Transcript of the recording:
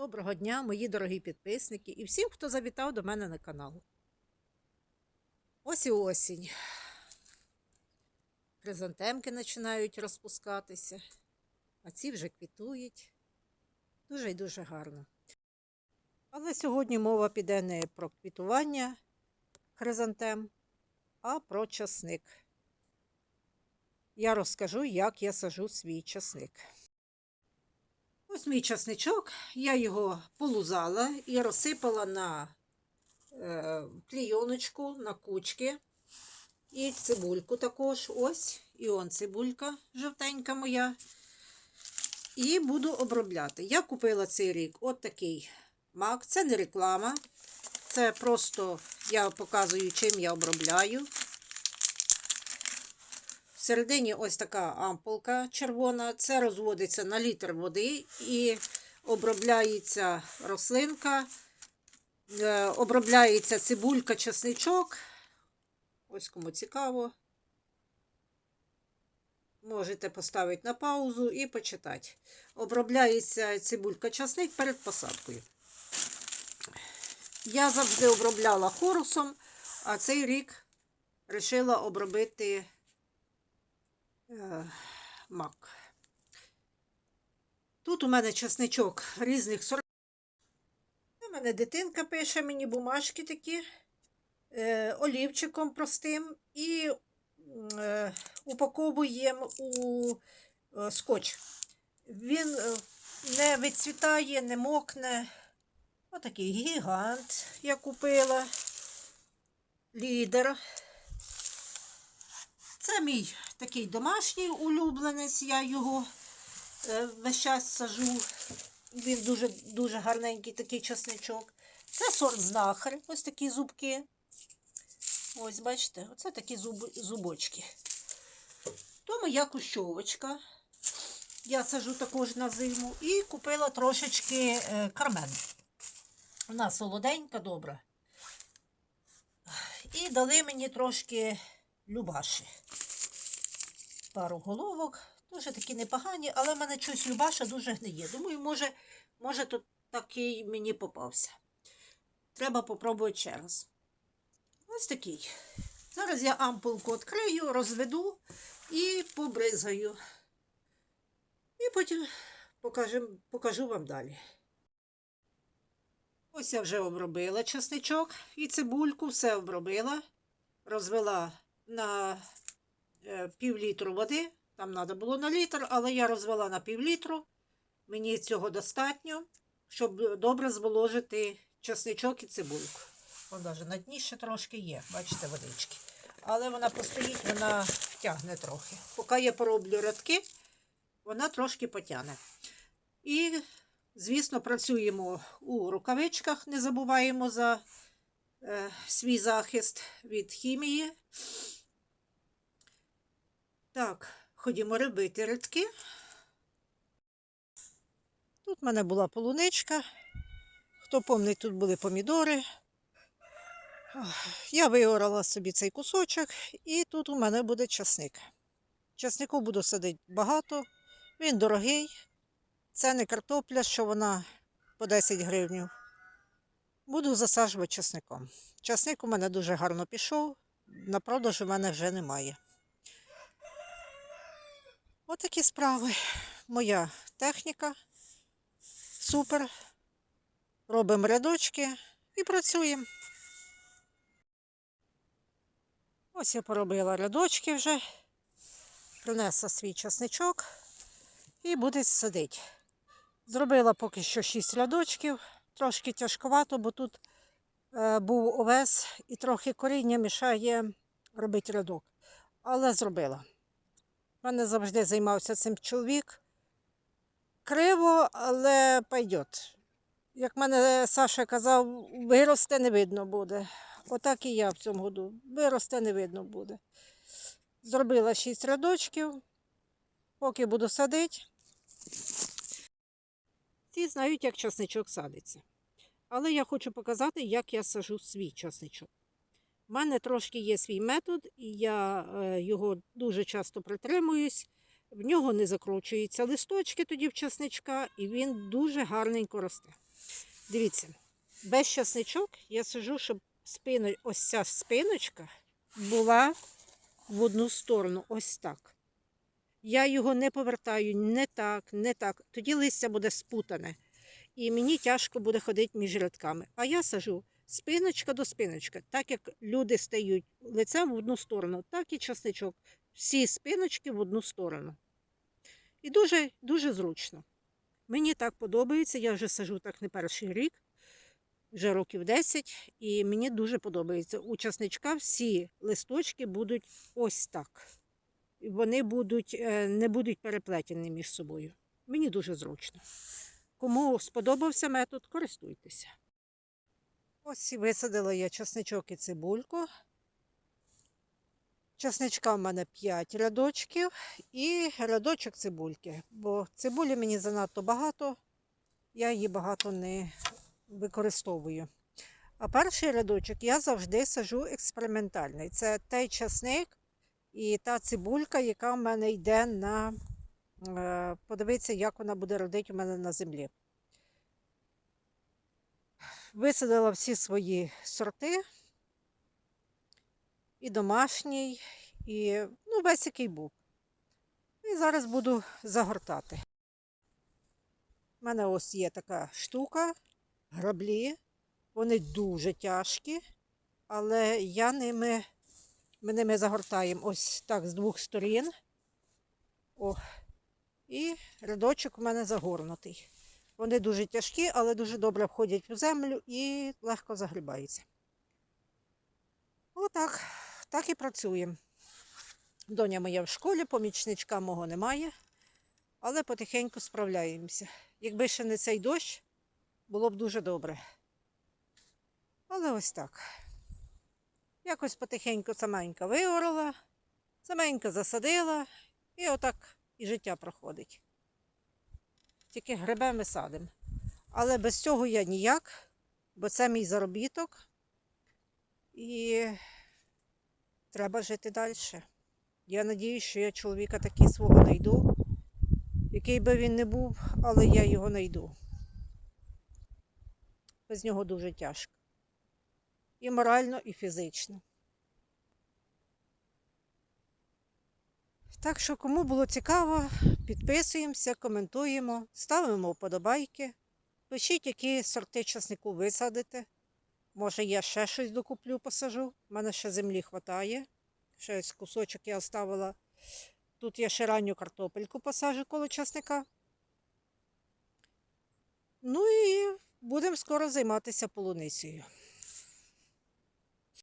Доброго дня, мої дорогі підписники і всім, хто завітав до мене на канал. Ось і осінь. Хризантемки починають розпускатися, а ці вже квітують. Дуже і дуже гарно. Але сьогодні мова піде не про квітування хризантем, а про часник. Я розкажу, як я сажу свій часник. Ось мій часничок, я його полузала і розсипала на е, клійоночку, на кучки. І цибульку також. Ось, і он цибулька жовтенька моя. І буду обробляти. Я купила цей рік от такий мак. Це не реклама. Це просто я показую, чим я обробляю. Всередині ось така ампулка червона. Це розводиться на літр води і обробляється рослинка, е, обробляється цибулька, чесничок. Ось кому цікаво. Можете поставити на паузу і почитати. Обробляється цибулька часник перед посадкою. Я завжди обробляла хорусом, а цей рік вирішила обробити мак. Тут у мене часничок різних сортів. У мене дитинка пише мені бумажки такі е, олівчиком простим і е, упаковуємо у е, скотч. Він е, не відцвітає, не мокне. Отакий гігант я купила. Лідер. Це мій такий домашній улюбленець, я його е, весь час сажу. Він дуже дуже гарненький такий часничок. Це сорт знахар, ось такі зубки. Ось, бачите, оце такі зуб, зубочки. То моя кущовочка. Я сажу також на зиму. І купила трошечки е, кармен. Вона солоденька, добра. І дали мені трошки любаші. Пару головок. Дуже такі непогані, але в мене щось любаша дуже гниє. Думаю, може, може тут такий мені попався. Треба попробувати ще раз. Ось такий. Зараз я ампулку відкрию, розведу і побризгаю. І потім покажу, покажу вам далі. Ось я вже обробила часничок і цибульку, все обробила, розвела на пів літру води. Там треба було на літр, але я розвела на пів літру. Мені цього достатньо, щоб добре зволожити часничок і цибульку. Вон навіть на дні ще трошки є, бачите, водички. Але вона постоїть, вона тягне трохи. Поки я пороблю рядки, вона трошки потягне. І, звісно, працюємо у рукавичках, не забуваємо за е, свій захист від хімії. Так, ходімо робити рядки. Тут в мене була полуничка. Хто пам'ятає, тут були помідори. Я виорала собі цей кусочок, і тут у мене буде часник. Часнику буду садити багато, він дорогий. Це не картопля, що вона по 10 гривень. Буду засаджувати часником. Часник у мене дуже гарно пішов, на продаж у мене вже немає. Отакі справи. Моя техніка. Супер. Робимо рядочки і працюємо. Ось я поробила рядочки вже, принесла свій часничок і буде садити. Зробила поки що 6 рядочків, трошки тяжковато, бо тут е, був овес і трохи коріння мішає робити рядок. Але зробила. У мене завжди займався цим чоловік. Криво, але пойдет. Як мене Саша казав, виросте, не видно буде. Отак і я в цьому году. Виросте, не видно буде. Зробила 6 рядочків, поки буду садити. Всі знають, як часничок садиться. Але я хочу показати, як я сажу свій часничок. У мене трошки є свій метод, і я е, його дуже часто притримуюсь. В нього не закручуються листочки тоді в часничка, і він дуже гарненько росте. Дивіться, без часничок я сижу, щоб спину, ось ця спиночка була в одну сторону, ось так. Я його не повертаю не так, не так. Тоді листя буде спутане. І мені тяжко буде ходити між рядками. А я сажу спиночка до спиночка. Так як люди стають лицем в одну сторону, так і часничок. Всі спиночки в одну сторону. І дуже, дуже зручно. Мені так подобається, я вже сажу так не перший рік, вже років 10, і мені дуже подобається. У часничка всі листочки будуть ось так. Вони будуть, е, не будуть переплетені між собою. Мені дуже зручно. Кому сподобався метод, користуйтеся. Ось висадила я часничок і цибульку. Часничка в мене 5 рядочків і рядочок цибульки, бо цибулі мені занадто багато, я її багато не використовую. А перший рядочок я завжди сажу експериментальний. Це той часник і та цибулька, яка в мене йде на подивитися, як вона буде родити у мене на землі. Висадила всі свої сорти. І домашній, і ну, весь який був. І зараз буду загортати. У мене ось є така штука, граблі. Вони дуже тяжкі, але я ними, ми ними загортаємо ось так з двох сторін. О, і рядочок у мене загорнутий. Вони дуже тяжкі, але дуже добре входять в землю і легко загрібаються. Отак, так і працюємо. Доня моя в школі, помічничка мого немає, але потихеньку справляємося. Якби ще не цей дощ, було б дуже добре. Але ось так. Якось потихеньку саменька виорала, саменька засадила, і отак і життя проходить. Тільки грибемо і садимо. Але без цього я ніяк, бо це мій заробіток. І треба жити далі. Я надіюсь, що я чоловіка таки свого знайду, який би він не був, але я його знайду. Без нього дуже тяжко. І морально, і фізично. Так що, кому було цікаво, підписуємося, коментуємо, ставимо вподобайки. Пишіть, які сорти часнику ви садите. Може, я ще щось докуплю, посажу. У мене ще землі вистачає. Ще кусочок я оставила. Тут я ще ранню картопельку посажу коло часника. Ну і будемо скоро займатися полуницею.